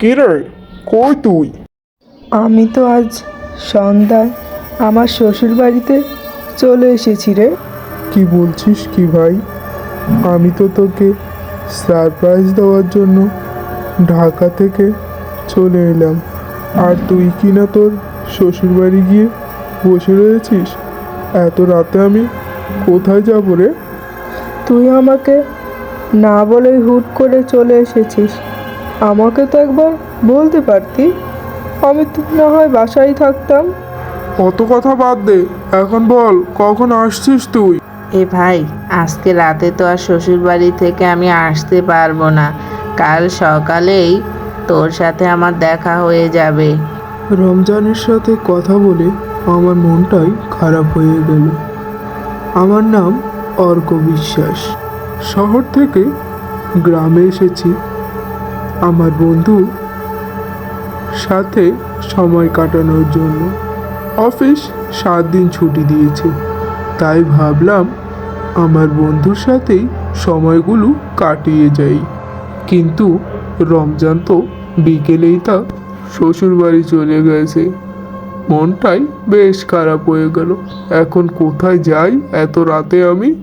কিরে কই তুই? আমি তো আজ সন্ধ্যায় আমার শ্বশুর বাড়িতে চলে এসেছি রে। কি বলছিস কি ভাই? আমি তো তোকে সারপ্রাইজ দেওয়ার জন্য ঢাকা থেকে চলে এলাম। আর তুই কি না তোর শ্বশুর বাড়ি গিয়ে বসে রয়েছিস? এত রাতে আমি কোথায় যাব রে? তুই আমাকে না বলে হুট করে চলে এসেছিস। আমাকে তো একবার বলতে পারতি। আমি তো না হয় বাসায় থাকতাম। অত কথা বাদ দে। এখন বল কখন আসছিস তুই? এ ভাই আজকে রাতে তো আর শ্বশুর বাড়ি থেকে আমি আসতে পারব না। কাল সকালেই তোর সাথে আমার দেখা হয়ে যাবে। রমজানের সাথে কথা বলে আমার মনটাই খারাপ হয়ে গেল। আমার নাম অর্ক বিশ্বাস। শহর থেকে গ্রামে এসেছি। আমার বন্ধু। সাথে সময় কাটানোর জন্য অফিস সাত দিন ছুটি দিয়েছে। তাই ভাবলাম আমার বন্ধুর সাথেই সময়গুলো কাটিয়ে যাই। কিন্তু রমজান তো বিকেলেই তা শ্বশুরবাড়ি চলে গেছে। মনটাই বেশ খারাপ হয়ে গেল। এখন কোথায় যাই? এত রাতে আমি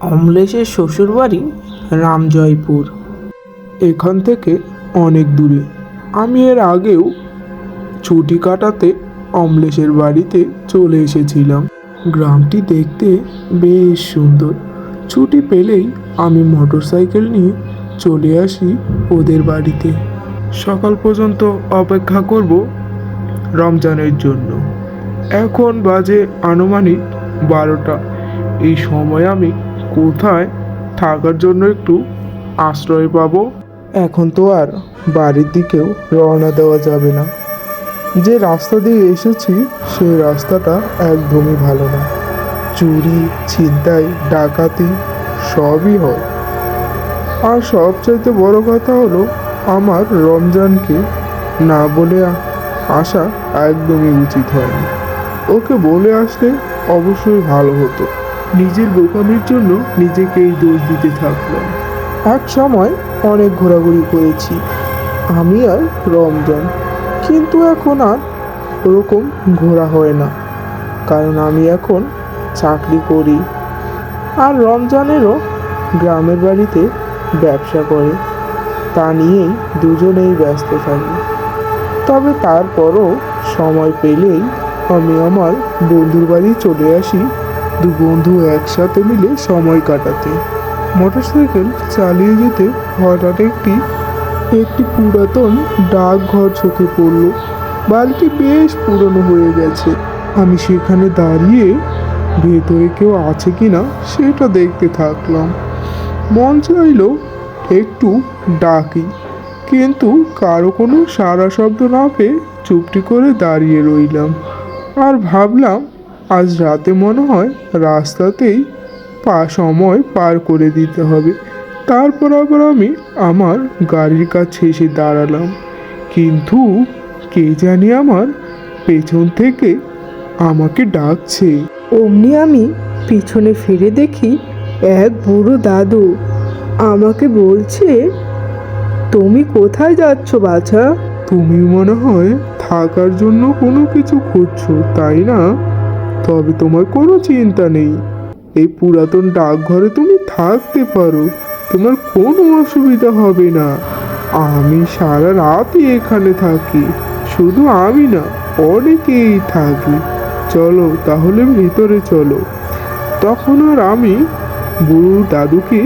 অমলেশের শ্বশুরবাড়ি রামজয়পুর। এখান থেকে অনেক দূরে। আমি এর আগেও ছুটি কাটাতে অমলেশের বাড়িতে চলে এসেছিলাম। গ্রামটি দেখতে বেশ সুন্দর। ছুটি পেলেই আমি মোটরসাইকেল নিয়ে চলে আসি ওদের বাড়িতে। সকাল পর্যন্ত অপেক্ষা করব রমজানের জন্য। এখন বাজে আনুমানিক বারোটা। এই সময় আমি কোথায় থাকার জন্য একটু আশ্রয় পাবো? এখন তো আর বাড়ির দিকেও রওনা দেওয়া যাবে না। যে রাস্তা দিয়ে এসেছি, সেই রাস্তাটা একদমই ভালো না। চুরি, ছিনতাই, ডাকাতি সবই হয়। আর সবচাইতে বড় কথা হলো, আমার রমজানকে না বলে আসা একদমই উচিত হয়নি। ওকে বলে আসলে অবশ্যই ভালো হতো। নিজের বোকামির জন্য নিজেকেই দোষ দিতে থাকলাম। এক সময় অনেক ঘোরাঘুরি করেছি। আমি আর রমজান। কিন্তু এখন আর ওরকম ঘোরা হয় না। কারণ আমি এখন চাকরি করি। আর রমজানেরও গ্রামের বাড়িতে ব্যবসা করে। তা নিয়েই দুজনেই ব্যস্ত থাকি। তবে তারপরও সময় পেলেই আমি আমার বন্ধুর বাড়ি চলে আসি। দু বন্ধু একসাথে মিলে সময় কাটাতে। মোটরসাইকেল চালিয়ে যেতে হঠাৎ একটি একটি পুরাতন ডাকঘর চোখে পড়ল। বাড়িটি বেশ পুরনো হয়ে গেছে। আমি সেখানে দাঁড়িয়ে ভেতরে কেউ আছে কিনা সেটা দেখতে থাকলাম। মন চাইলো একটু ডাকি, কিন্তু কারও কোনো সারা শব্দ না পেয়ে চুপটি করে দাঁড়িয়ে রইলাম। আর ভাবলাম, আজ রাতে মনে হয় রাস্তাতেই পা সময় পার করে দিতে হবে। তারপর আবার আমি আমার গাড়ির কাছে এসে দাঁড়ালাম। কিন্তু কে জানি আমার পেছন থেকে আমাকে ডাকছে। অমনি আমি পিছনে ফিরে দেখি এক বুড়ো দাদু আমাকে বলছে তুমি কোথায় যাচ্ছ বাছা? তুমি মনে হয় থাকার জন্য কোনো কিছু খুঁজছো তাই না? তবে তোমার কোনো চিন্তা নেই। এই পুরাতন ডাকঘরে তুমি থাকতে পারো। তোমার কোনো অসুবিধা হবে না। আমি সারা রাতই এখানে থাকি। শুধু আমি না, অনেকেই থাকি। চলো তাহলে ভিতরে চলো। তখন আর আমি বুড়ো দাদুকে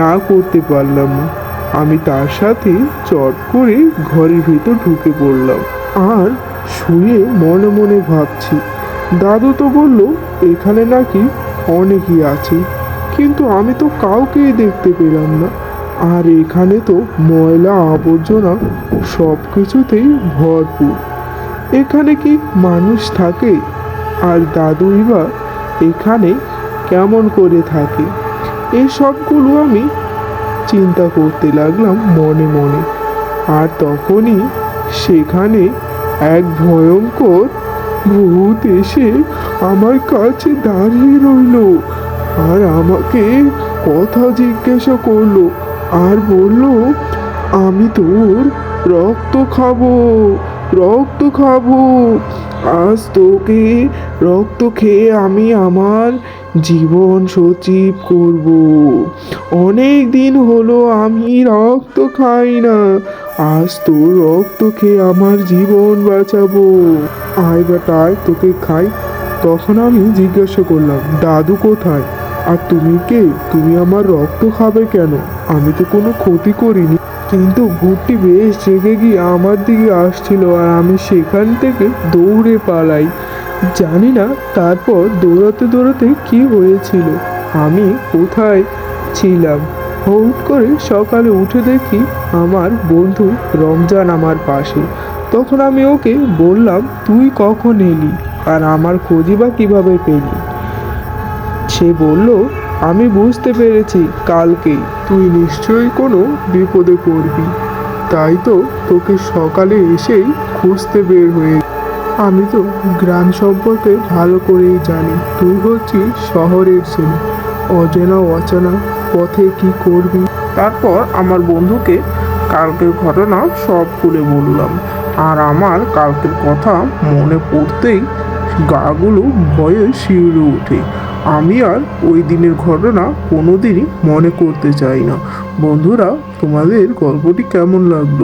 না করতে পারলাম না। আমি তার সাথে চট করে ঘরের ভিতর ঢুকে পড়লাম। আর শুয়ে মনে মনে ভাবছি, দাদু তো বলল, এখানে নাকি অনেকই আছে, কিন্তু আমি তো কাউকেই দেখতে পেলাম না। আর এখানে তো ময়লা আবর্জনা সব কিছুতেই ভরপুর। এখানে কি মানুষ থাকে? আর দাদুই বা এখানে কেমন করে থাকে? এসবগুলো আমি চিন্তা করতে লাগলাম মনে মনে। আর তখনই সেখানে এক ভয়ঙ্কর ভূত এসে আমার কাছে দাঁড়িয়ে রইল আর আমাকে কথা জিজ্ঞাসা করল আর বলল, আমি তোর রক্ত খাব রক্ত খাব। আজ তোকে রক্ত খেয়ে আমি আমার জীবন সচিব করব। অনেক দিন হলো আমি রক্ত খাই না। আজ তোর রক্ত খেয়ে আমার জীবন বাঁচাবো। আয় আয়, তোকে খাই। তখন আমি জিজ্ঞাসা করলাম, দাদু কোথায়? আর তুমি কে? তুমি আমার রক্ত খাবে কেন? আমি তো কোনো ক্ষতি করিনি। কিন্তু ভূতটি বেশ জেগে গিয়ে আমার দিকে আসছিল আর আমি সেখান থেকে দৌড়ে পালাই। জানি না তারপর দৌড়াতে দৌড়াতে কি হয়েছিল, আমি কোথায় ছিলাম। হুট করে সকালে উঠে দেখি আমার বন্ধু রমজান আমার পাশে। তখন আমি ওকে বললাম, তুই কখন এলি? আর আমার খোঁজই বা কীভাবে পেলি? সে বলল, আমি বুঝতে পেরেছি কালকেই তুই নিশ্চয়ই কোনো বিপদে পড়বি। তাই তো তোকে সকালে এসেই খুঁজতে বের হয়ে আমি তো গ্রাম সম্পর্কে ভালো করেই জানি। তুই হচ্ছিস শহরের ছেলে। অচেনা অচেনা পথে কি করবি? তারপর আমার বন্ধুকে কালকের ঘটনা সব খুলে বললাম। আর আমার কালকের কথা মনে পড়তেই গাগুলো ভয়ে শিউরে ওঠে। আমি আর ওই দিনের ঘটনা কোনোদিনই মনে করতে চাই না। বন্ধুরা, তোমাদের গল্পটি কেমন লাগল?